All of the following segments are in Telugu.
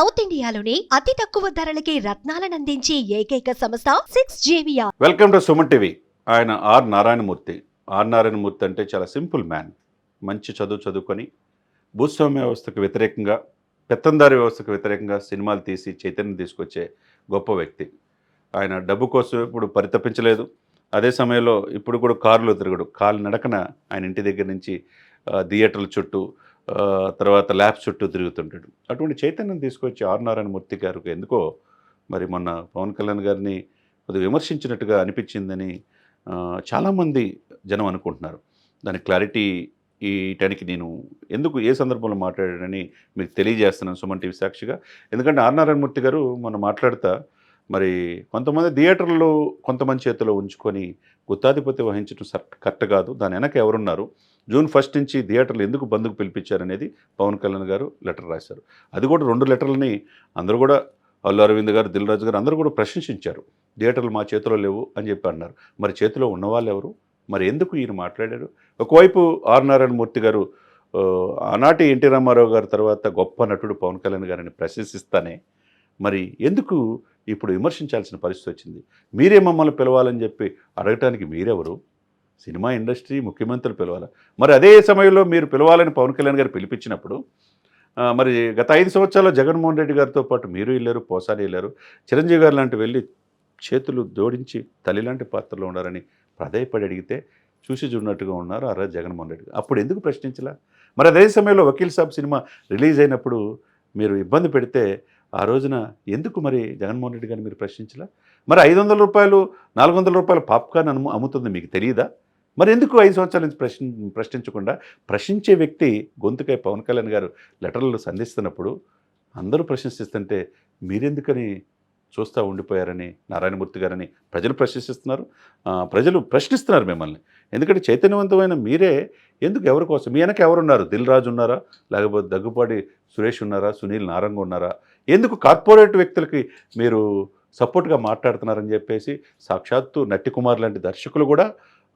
సౌత్ ఇండియాలోని అతి తక్కువ ధరలకి రత్నాలనందించే ఏకైక సంస్థ సిక్స్ జేవియా వెల్కమ్ టు సుమన్ టీవీ. ఆయన ఆర్ నారాయణమూర్తి. ఆర్ నారాయణమూర్తి అంటే చాలా సింపుల్ మ్యాన్. మంచి చదువు చదువుకొని భూస్వామ్య వ్యవస్థకు వ్యతిరేకంగా పెత్తందారి వ్యవస్థకు వ్యతిరేకంగా సినిమాలు తీసి చైతన్యం తీసుకొచ్చే గొప్ప వ్యక్తి. ఆయన డబ్బు కోసం ఇప్పుడు పరితపించలేదు. అదే సమయంలో ఇప్పుడు కూడా కారులో తిరగడు. కాలు నడకన ఆయన ఇంటి దగ్గర నుంచి థియేటర్ల చుట్టూ తర్వాత ల్యాబ్ చుట్టూ తిరుగుతుంటాడు. అటువంటి చైతన్యం తీసుకొచ్చి ఆర్. నారాయణమూర్తి గారికి ఎందుకో మరి మొన్న పవన్ కళ్యాణ్ గారిని కొద్దిగా విమర్శించినట్టుగా అనిపించిందని చాలామంది జనం అనుకుంటున్నారు. దాని క్లారిటీ ఈటానికి నేను ఎందుకు ఏ సందర్భంలో మాట్లాడానని మీకు తెలియజేస్తున్నాను సుమన్ టీవీ సాక్షిగా. ఎందుకంటే ఆర్. నారాయణమూర్తి గారు మనం మాట్లాడతా మరి కొంతమంది థియేటర్లు కొంతమంది చేతిలో ఉంచుకొని గుత్తాధిపతి వహించడం కరెక్ట్ కాదు. దాని వెనక ఎవరున్నారు? జూన్ ఫస్ట్ నుంచి థియేటర్లు ఎందుకు బంద్కు పిలిపించారనేది పవన్ కళ్యాణ్ గారు లెటర్ రాశారు. అది కూడా రెండు లెటర్లని అందరూ కూడా అల్లు అరవింద్ గారు దిల్ రాజు గారు అందరూ కూడా ప్రశంసించారు. థియేటర్లు మా చేతిలో లేవు అని చెప్పి అన్నారు. మరి చేతిలో ఉన్నవాళ్ళు ఎవరు? మరి ఎందుకు ఈయన మాట్లాడారు? ఒకవైపు ఆర్ నారాయణమూర్తి గారు ఆనాటి ఎన్టీ రామారావు గారి తర్వాత గొప్ప నటుడు పవన్ కళ్యాణ్ గారిని ప్రశంసిస్తానే. మరి ఎందుకు ఇప్పుడు విమర్శించాల్సిన పరిస్థితి వచ్చింది. మీరే మమ్మల్ని పిలవాలని చెప్పి అడగటానికి మీరెవరు? సినిమా ఇండస్ట్రీ ముఖ్యమంత్రులు పిలవాలి? మరి అదే సమయంలో మీరు పిలవాలని పవన్ కళ్యాణ్ గారు పిలిపించినప్పుడు మరి గత ఐదు సంవత్సరాల్లో జగన్మోహన్ రెడ్డి గారితో పాటు మీరు వెళ్ళారు పోసారి వెళ్ళారు. చిరంజీవి గారు లాంటి వెళ్ళి చేతులు జోడించి తల్లి లాంటి పాత్రలో ఉన్నారని ప్రాధాయపడి అడిగితే చూసి చూడనట్టుగా ఉన్నారు ఆ రోజు జగన్మోహన్ రెడ్డి అప్పుడు ఎందుకు ప్రశ్నించలా? మరి అదే సమయంలో వకీల్ సాబ్ సినిమా రిలీజ్ అయినప్పుడు మీరు ఇబ్బంది పెడితే ఆ రోజున ఎందుకు మరి జగన్మోహన్ రెడ్డి గారిని మీరు ప్రశ్నించలా? మరి ఐదు వందల రూపాయలు నాలుగు వందల రూపాయలు పాప్కార్న్ అను అమ్ముతుంది మీకు తెలియదా? మరి ఎందుకు ఐదు సంవత్సరాల నుంచి ప్రశ్న ప్రశ్నించకుండా ప్రశ్నించే వ్యక్తి గొంతుకై పవన్ కళ్యాణ్ గారు లెటర్లు సంధిస్తున్నప్పుడు అందరూ ప్రశంసిస్తుంటే మీరెందుకని చూస్తూ ఉండిపోయారని నారాయణమూర్తి గారని ప్రజలు ప్రశ్నిస్తున్నారు. ప్రజలు ప్రశ్నిస్తున్నారు మిమ్మల్ని. ఎందుకంటే చైతన్యవంతమైన మీరే ఎందుకు ఎవరి కోసం? మీ వెనక ఎవరున్నారు? దిల్ రాజు ఉన్నారా? లేకపోతే దగ్గుపాటి సురేష్ ఉన్నారా? సునీల్ నారంగ ఉన్నారా? ఎందుకు కార్పొరేట్ వ్యక్తులకి మీరు సపోర్ట్గా మాట్లాడుతున్నారని చెప్పేసి సాక్షాత్తు నట్టి కుమార్ లాంటి దర్శకులు కూడా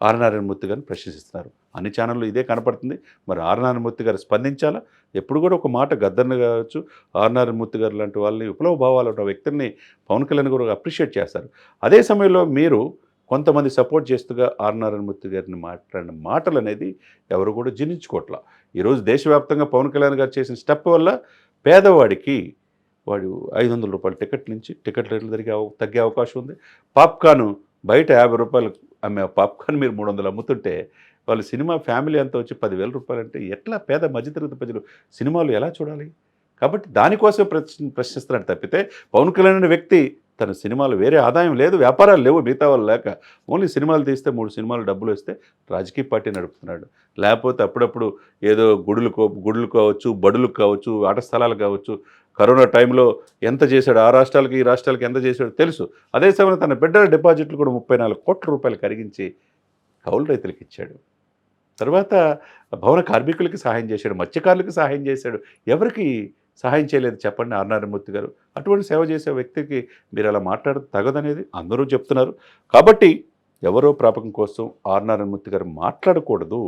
ఆర్ నారాయణమూర్తి గారిని ప్రశ్నిస్తున్నారు అన్ని ఛానళ్ళు ఇదే కనపడుతుంది. మరి ఆర్ నారాయణమూర్తి గారు స్పందించాలా? ఎప్పుడు కూడా ఒక మాట గద్దర్ని కావచ్చు. ఆర్ నారాయణమూర్తి గారు లాంటి వాళ్ళని విప్లవ భావాలు ఉన్న వ్యక్తిని పవన్ కళ్యాణ్ గారు అప్రిషియేట్ చేస్తారు. అదే సమయంలో మీరు కొంతమంది సపోర్ట్ చేస్తుగా ఆర్ నారాయణమూర్తి గారిని మాట్లాడిన మాటలు అనేది ఎవరు కూడా జీర్ణించుకోవట్లా ఈరోజు దేశవ్యాప్తంగా పవన్ కళ్యాణ్ గారు చేసిన స్టెప్ వల్ల పేదవాడికి వాడు ఐదు వందల రూపాయల టికెట్ నుంచి టికెట్ రేట్లు తగ్గే తగ్గే అవకాశం ఉంది. పాప్కార్న్ బయట యాభై రూపాయలు అమ్మే పాప్కార్న్ మీరు మూడు వందలు అమ్ముతుంటే వాళ్ళు సినిమా ఫ్యామిలీ అంతా వచ్చి పదివేల రూపాయలు అంటే ఎట్లా పేద మధ్యతరగతి ప్రజలు సినిమాలు ఎలా చూడాలి? కాబట్టి దానికోసం ప్రశ్న ప్రశ్నిస్తున్నాడు తప్పితే పవన్ కళ్యాణ్ అనే వ్యక్తి తన సినిమాలు వేరే ఆదాయం లేదు వ్యాపారాలు లేవు మిగతా వాళ్ళు లేక. ఓన్లీ సినిమాలు తీస్తే మూడు సినిమాలు డబ్బులు వస్తే రాజకీయ పార్టీ నడుపుతున్నాడు. లేకపోతే అప్పుడప్పుడు ఏదో గుడులు గుడులు కావచ్చు బడులు కావచ్చు ఆట స్థలాలు కావచ్చు కరోనా టైంలో ఎంత చేశాడు ఆ రాష్ట్రాలకి ఈ రాష్ట్రాలకి ఎంత చేశాడో తెలుసు. అదే సమయంలో తన బిడ్డల డిపాజిట్లు కూడా ముప్పై నాలుగు కోట్ల రూపాయలు కరిగించి కౌలు రైతులకు ఇచ్చాడు. తర్వాత భవన కార్మికులకి సహాయం చేశాడు మత్స్యకారులకు సహాయం చేశాడు. ఎవరికి సహాయం చేయలేదు. చెప్పండి ఆర్ నారాయణమూర్తి గారు. అటువంటి సేవ చేసే వ్యక్తికి మీరు అలా మాట్లాడదు తగదనేది అందరూ చెప్తున్నారు. కాబట్టి ఎవరో ప్రాపకం కోసం ఆర్ నారాయణమూర్తి గారు మాట్లాడకూడదు.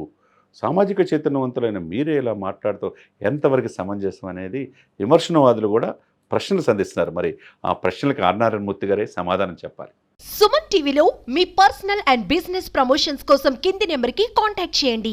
సామాజిక చైతన్యవంతులైన మీరే ఇలా మాట్లాడుతూ ఎంతవరకు సమంజసం అనేది విమర్శనవాదులు కూడా ప్రశ్నలు సంధిస్తున్నారు. మరి ఆ ప్రశ్నలకు ఆర్ నారాయణమూర్తి గారే సమాధానం చెప్పాలి. సుమన్ టీవీలో మీ పర్సనల్ అండ్ బిజినెస్ ప్రమోషన్స్ కోసం కింది నెంబర్కి కాంటాక్ట్ చేయండి.